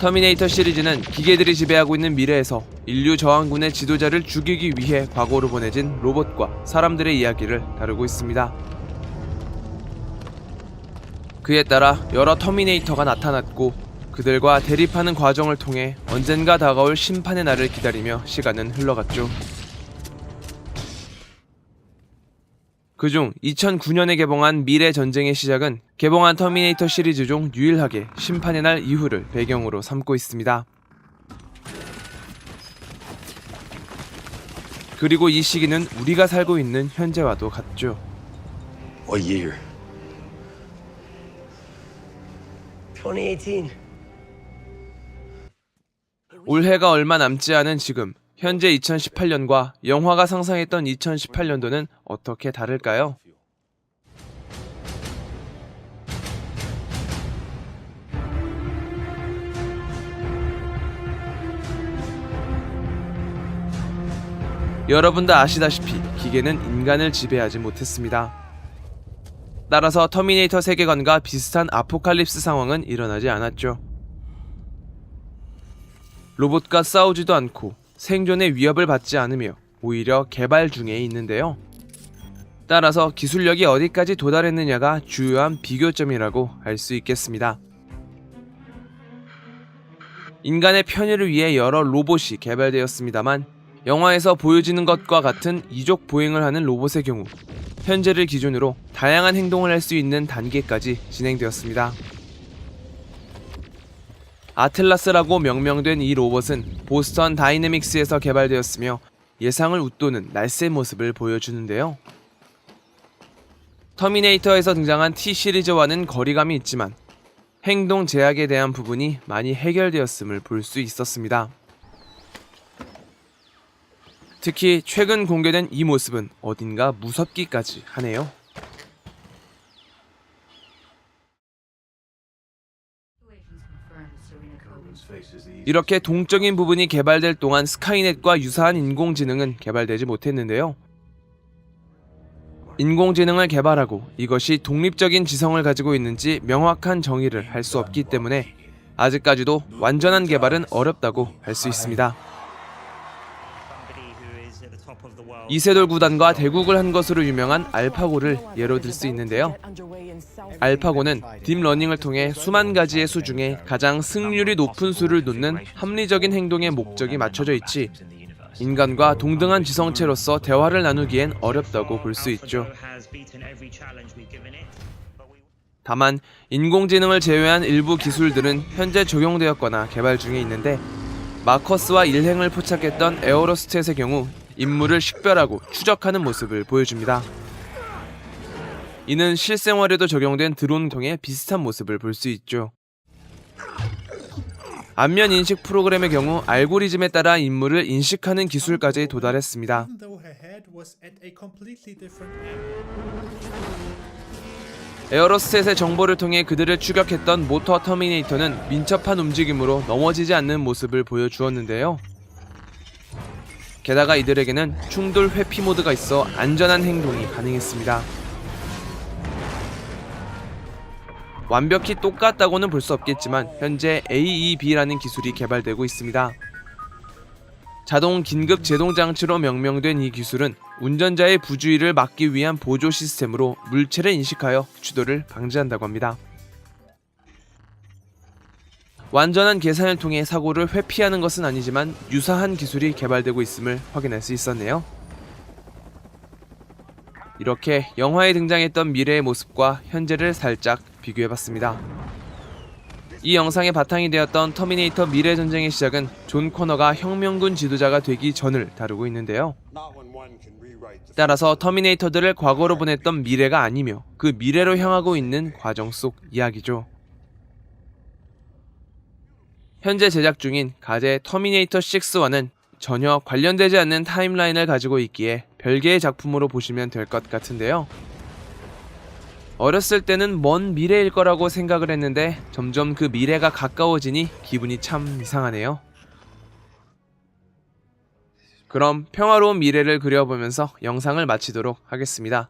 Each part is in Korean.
터미네이터 시리즈는 기계들이 지배하고 있는 미래에서 인류 저항군의 지도자를 죽이기 위해 과거로 보내진 로봇과 사람들의 이야기를 다루고 있습니다. 그에 따라 여러 터미네이터가 나타났고 그들과 대립하는 과정을 통해 언젠가 다가올 심판의 날을 기다리며 시간은 흘러갔죠. 그중 2009년에 개봉한 미래 전쟁의 시작은 개봉한 터미네이터 시리즈 중 유일하게 심판의 날 이후를 배경으로 삼고 있습니다. 그리고 이 시기는 우리가 살고 있는 현재와도 같죠. What year? 2018. 올해가 얼마 남지 않은 지금 현재 2018년과 영화가 상상했던 2018년도는 어떻게 다를까요? 여러분도 아시다시피 기계는 인간을 지배하지 못했습니다. 따라서 터미네이터 세계관과 비슷한 아포칼립스 상황은 일어나지 않았죠. 로봇과 싸우지도 않고 생존의 위협을 받지 않으며 오히려 개발 중에 있는데요. 따라서 기술력이 어디까지 도달했느냐가 주요한 비교점이라고 할수 있겠습니다. 인간의 편의를 위해 여러 로봇이 개발되었습니다만 영화에서 보여지는 것과 같은 이족 보행을 하는 로봇의 경우 현재를 기준으로 다양한 행동을 할 수 있는 단계까지 진행되었습니다. 아틀라스라고 명명된 이 로봇은 보스턴 다이내믹스에서 개발되었으며 예상을 웃도는 날쌘 모습을 보여주는데요. 터미네이터에서 등장한 T 시리즈와는 거리감이 있지만 행동 제약에 대한 부분이 많이 해결되었음을 볼 수 있었습니다. 특히 최근 공개된 이 모습은 어딘가 무섭기까지 하네요. 이렇게 동적인 부분이 개발될 동안 스카이넷과 유사한 인공지능은 개발되지 못했는데요. 인공지능을 개발하고 이것이 독립적인 지성을 가지고 있는지 명확한 정의를 할 수 없기 때문에 아직까지도 완전한 개발은 어렵다고 할 수 있습니다. 이세돌 구단과 대국을 한 것으로 유명한 알파고를 예로 들 수 있는데요. 알파고는 딥러닝을 통해 수만 가지의 수 중에 가장 승률이 높은 수를 놓는 합리적인 행동의 목적이 맞춰져 있지 인간과 동등한 지성체로서 대화를 나누기엔 어렵다고 볼 수 있죠. 다만 인공지능을 제외한 일부 기술들은 현재 적용되었거나 개발 중에 있는데 마커스와 일행을 포착했던 에어로스탯의 경우 인물을 식별하고 추적하는 모습을 보여줍니다. 이는 실생활에도 적용된 드론 통해 비슷한 모습을 볼 수 있죠. 안면 인식 프로그램의 경우 알고리즘에 따라 인물을 인식하는 기술까지 도달했습니다. 에어로스탯의 정보를 통해 그들을 추격했던 모터 터미네이터는 민첩한 움직임으로 넘어지지 않는 모습을 보여주었는데요. 게다가 이들에게는 충돌 회피 모드가 있어 안전한 행동이 가능했습니다. 완벽히 똑같다고는 볼 수 없겠지만 현재 AEB라는 기술이 개발되고 있습니다. 자동 긴급 제동 장치로 명명된 이 기술은 운전자의 부주의를 막기 위한 보조 시스템으로 물체를 인식하여 추돌을 방지한다고 합니다. 완전한 계산을 통해 사고를 회피하는 것은 아니지만 유사한 기술이 개발되고 있음을 확인할 수 있었네요. 이렇게 영화에 등장했던 미래의 모습과 현재를 살짝 비교해봤습니다. 이 영상의 바탕이 되었던 터미네이터 미래 전쟁의 시작은 존 코너가 혁명군 지도자가 되기 전을 다루고 있는데요. 따라서 터미네이터들을 과거로 보냈던 미래가 아니며 그 미래로 향하고 있는 과정 속 이야기죠. 현재 제작 중인 가제 터미네이터 6와는 전혀 관련되지 않는 타임라인을 가지고 있기에 별개의 작품으로 보시면 될 것 같은데요. 어렸을 때는 먼 미래일 거라고 생각을 했는데 점점 그 미래가 가까워지니 기분이 참 이상하네요. 그럼 평화로운 미래를 그려보면서 영상을 마치도록 하겠습니다.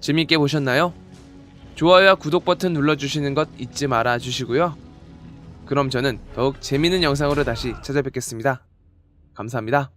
재밌게 보셨나요? 좋아요와 구독 버튼 눌러주시는 것 잊지 말아 주시고요. 그럼 저는 더욱 재밌는 영상으로 다시 찾아뵙겠습니다. 감사합니다.